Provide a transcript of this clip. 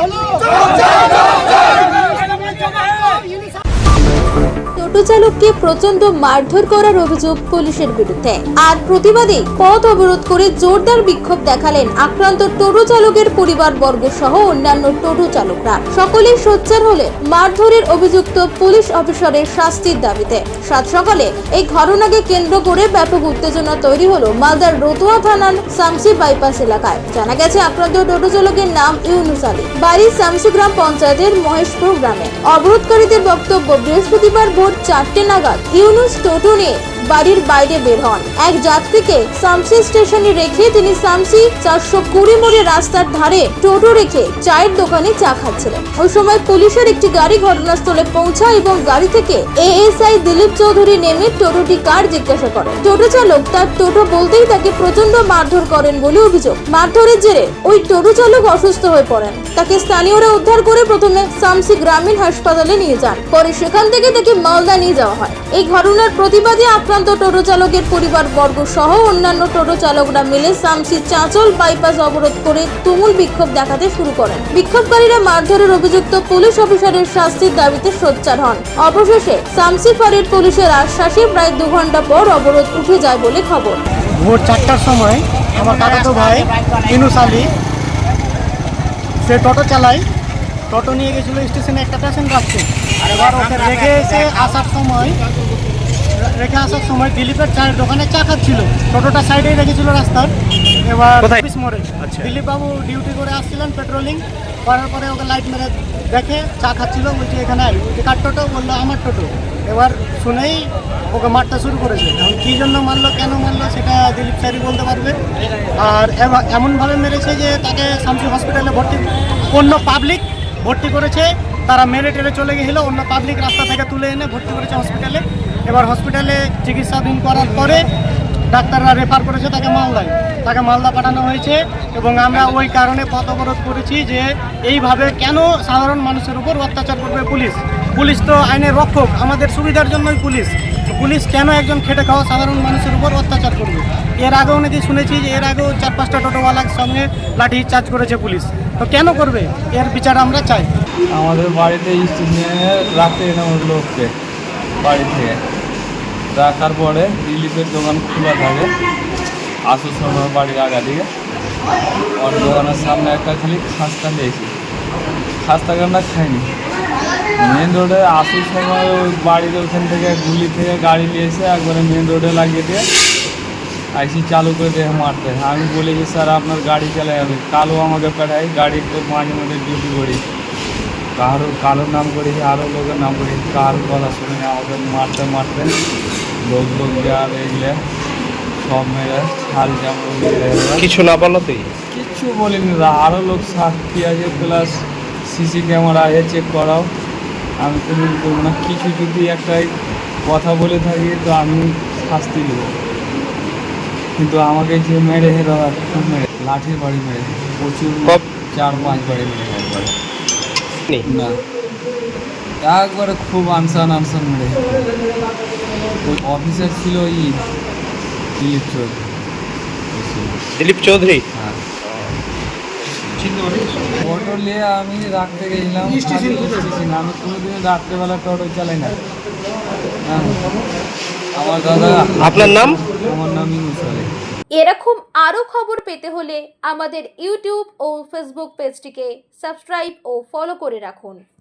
টোটো চালককে প্রচণ্ড মারধর করার অভিযোগ পুলিশের বিরুদ্ধে। আর প্রতিবাদে পথ অবরোধ করে জোরদার বিক্ষোভ দেখালেন আক্রান্ত টোটো চালকের পরিবার বর্গ সহ অন্যান্য টোটো চালকরা। সকলেই সোচ্চার হলে মারধরের অভিযুক্ত পুলিশ অফিসারের শাস্তির দাবিতে। সাত সকালে এই ঘটনাকে কেন্দ্র করে ব্যাপক উত্তেজনা তৈরি হলো মালদার রতুয়া থানার শামসি বাইপাস এলাকায়। জানা গেছে, আক্রান্ত টোটো চালকের নাম ইউনুস আলী। বাড়ি শামসি গ্রাম পঞ্চায়েতের মহেশপুর গ্রামে। অবরোধকারীদের বক্তব্য বৃহস্পতিবার ভোর চারটে নাগাদ ইউনুস টোটো নিয়ে বাড়ির বাইরে বের হন। এক যাত্রীকে সামসি স্টেশনে রেখে তিনি সামসি চারশো কুড়ি মোড়ে রাস্তার ধারে টোটো রেখে চায়ের দোকানে চা খাচ্ছিলেন। ওই সময় পুলিশের একটি গাড়ি ঘটনাস্থলে পৌঁছায় এবং গাড়ি থেকে এএসআই দিলীপ চৌধুরী নেমে টোটোটি কার জিজ্ঞাসা করেন টোটো চালক তার টোটো বলতেই তাকে প্রচণ্ড মারধর করেন বলে অভিযোগ। মারধরের জেরে ওই টোটো চালক অসুস্থ হয়ে পড়েন। তাকে স্থানীয়রা উদ্ধার করে প্রথমে সামসি গ্রামীণ হাসপাতালে নিয়ে যান। পরে সেখান থেকে তাকে মালদা নিয়ে যাওয়া হয়। এই ঘটনার প্রতিবাদে আক্রান্ত টোটো চালকের পরিবার বর্গ সহ অন্যান্য টোটো চালকরা মিলে শামসি চাঁচল বাইপাস অবরোধ করে তুমুল বিক্ষোভ দেখাতে শুরু করেন। বিক্ষোভকারীরা মারধরের অভিযুক্ত পুলিশ অফিসারের শাস্তির দাবিতে সোচ্চার হন। অবশেষে শামসি ফাঁড়ির পুলিশের আশ্বাসে প্রায় দু ঘণ্টা পর অবরোধ উঠে যায় বলে খবর। ভোর চারটার সময় আমার কাকাতো ভাই ইনুস আলী সে টোটো চালায়। টোটো নিয়ে গেছিল স্টেশনে একটা পেশেন্ট রাখতে এবার ওকে রেখে এসে আসার সময় রেখে আসার সময় দিলীপের চায়ের দোকানে চা খাচ্ছিল। টোটোটা সাইডেই রেখেছিল রাস্তার। এবার? অফিস মোড়ে। আচ্ছা। দিলীপ বাবু ডিউটি করে আসছিলেন পেট্রোলিং করার পরে ওকে লাইট মেরে দেখে চা খাচ্ছিল। বলছে এখানে আয়। বলছে কার টোটো? বলল আমার টোটো। এবার শুনেই ওকে মারতে শুরু করেছে। এখন কী জন্য মারলো কেন মারলো সেটা দিলীপ স্যারই বলতে পারবে। আর এমনভাবে মেরেছে যে তাকে শামসি হসপিটালে ভর্তি অন্য পাবলিক ভর্তি করেছে। তারা মেরে টেরে চলে গেছিল। অন্য পাবলিক রাস্তা থেকে তুলে এনে ভর্তি করেছে হসপিটালে এবার হসপিটালে চিকিৎসাধীন করার পরে ডাক্তাররা রেফার করেছে তাকে মালদায়। তাকে মালদা পাঠানো হয়েছে এবং আমরা ওই কারণে পথ অবরোধ করেছি যে এইভাবে কেন সাধারণ মানুষের উপর অত্যাচার করবে পুলিশ? পুলিশ তো আইনের রক্ষক। আমাদের সুবিধার জন্যই পুলিশ। পুলিশ কেন একজন খেটে খাওয়া সাধারণ মানুষের উপর এর আগেও নাকি শুনেছি যে এর আগেও চার পাঁচটা টোটোওয়ালার সঙ্গে লাঠি চার্জ করেছে পুলিশ। তো কেন করবে? এর বিচার আমরা চাই। আমাদের বাড়িতে স্টেশনে রাখতে এনে লোককে বাড়ি থেকে। রাখার পরে দিলীপের দোকান খোলা থাকে। আসার সময় বাড়ির আগা দিকে ওর দোকানের সামনে একটা খালি খাস্তা দিয়েছি। খাস্তা আমরা খাইনি। মেন রোডে আসার সময় বাড়ির ওখান থেকে গুলি থেকে গাড়ি নিয়ে এসে একবারে মেন রোডে লাগিয়ে দিয়ে আইসি চালু করে দিয়ে মারতে। আমি বলি যে স্যার আপনার গাড়ি চালাই আমি। কালো আমাকে পাঠাই গাড়ি তো মাঝে মাঝে ডিউটি করি। কারও কারোর নাম করেছি আরও লোকের নাম করেছি কার কথা শুনে আমাকে মারতে মারতে লোক লোক যার এগুলো সব ছাল জামা কিছু না বলো তুই কিচ্ছু বলিনি আরও লোক সাক্ষী আছে প্লাস সিসি ক্যামেরা আছে চেক করাও। আমি কোনো ই করব না। কিছু যদি একটাই কথা বলে থাকি তো আমি শাস্তি দেবো। কিন্তু আমাকে যে মেরে হেরা খুব মেরে লাঠির বাড়ি মেরে প্রচুর চার পাঁচ বাড়ি মেরে একবারে। না। একবারে খুব আনসান আনসান মেরে ওই অফিসার ছিল ই দিলীপ চৌধুরী। দিলীপ চৌধুরী? হ্যাঁ। অটো নিয়ে আমি রাখতে গেছিলাম আমি কোনোদিন রাত্রেবেলা টোটো চালাই না। হ্যাঁ। আমার দাদা। আপনার নাম? আমার নাম ইউনুস আলী। এরকম আরও খবর পেতে হলে আমাদের ইউটিউব ও ফেসবুক পেজটিকে সাবস্ক্রাইব ও ফলো করে রাখুন।